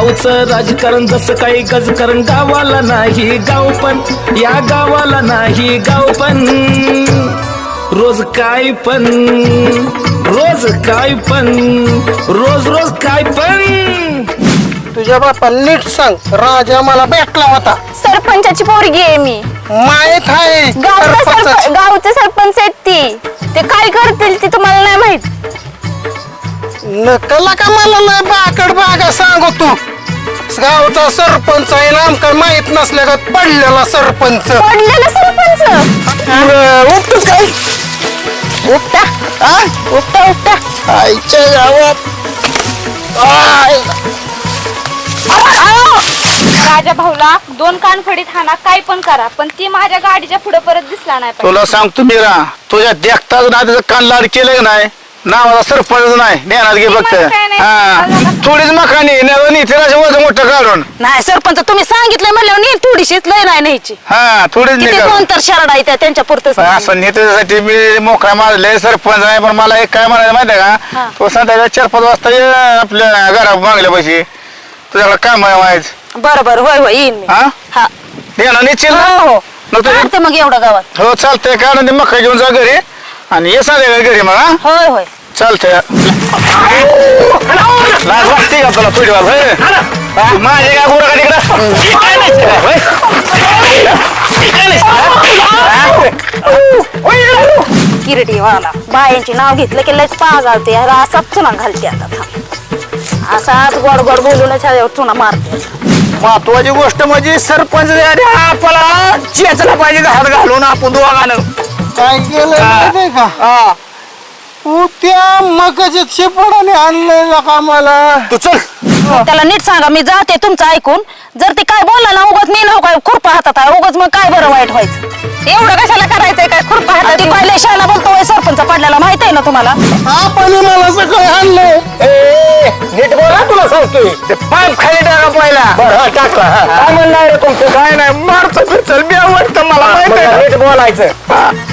गावचं राजकारण जसं काही गजकारण गावाला नाही गाव पण. या गावाला नाही गाव पण. रोज काय पण. रोज काय पण. रोज रोज काय पण. तुझ्या बापा नीट सांग राजा मला भेटला होता. सरपंचाची पोरगी आहे मी. माहीत आहे. गावचा सरप सरपंचाची. गावचे सरपंच आहेत ती. ते काय करतील ते तुम्हाला नाही माहीत. नकला का मला लय बाकड बागा सांगू तू? गावचा सरपंच आहे ना आमका माहीत नसल्या का पडलेला सरपंच. पडलेलं सरपंच? उपटूच काय? उपटा हा? उपटा उपटा आईच्या गावात. आय. माझ्या भाऊला दोन कानफडीत हाना काय पण करा पण ती माझ्या गाडीच्या पुढे परत दिसला नाही पाहिजे. तुला सांगतो मीरा तुझ्या देखताच ना त्याचं कान लाड केलं नाही? नावाला सरपंच नाही ज्ञानात घे फक्त. मला काय नाही. हा. थोडीच मखानी तिराशे वज मोठं काढून. नाही सरपंच तुम्ही सांगितलं म्हणल्यावर नी थोडीशीच लय नाही न्यायची. हा थोडीच किती निघा दोन तर शरडा आहे त्या त्यांच्या पुरतच असं नेत्यासाठी मी मोकळा मारले सरपंच आहे पण मला एक काय म्हणायचं माहिती आहे का? तो संध्याकाळी चार पाच वाजता ये आपल्या घरा मागल्या पैसे. तुझ्याकडे काम आहे व्हायचं बरं बरं होय होय येईन मी. हा? हा. निश्चित? हो हो. मग काढते मग एवढं गावात. हो चालतंय काढून ते मका घेऊन जा घरी. आणि ये संध्याकाळी घरी मग हा होय होय चालतंय लाज वाटते का तुला होय? हा, माझे काय गुरं का तिकडं? काय नाही होय? काय नाही, बायांची नाव घेतलं की लयच पागावते अरे असाच चुना घालते आता थांब. असाच गोड गोड बोलूनच ह्याच्यावर चुना मारते महत्वाची गोष्ट म्हणजे सरपंच आणि आपला चेचला पाहिजे घात घालून आपण दोघांना काय केलं माहितीये का? हा. त्या शेपडाने का मला तू चल. त्याला नीट सांगा मी जाते तुमचं ऐकून. जर ते काय बोलला ना उगत मी नाव काय खुरपा हातात आहे. उगच मग काय बरं वाईट व्हायचं? एवढं कशाला करायचंय? काय खुरपा हातात? ती पहिले बोलतोय सरपंच पडलेला माहीत आहे ना तुम्हाला? आपण मला सगळं आणलंय. नीट बोला तुला सांगतोय. ते पाईप खाली टाका पहिला. टाकला काय म्हणणार तुमचं? काय नाही फिरचल बी आवडतं मला माहिती नीट बोलायचं.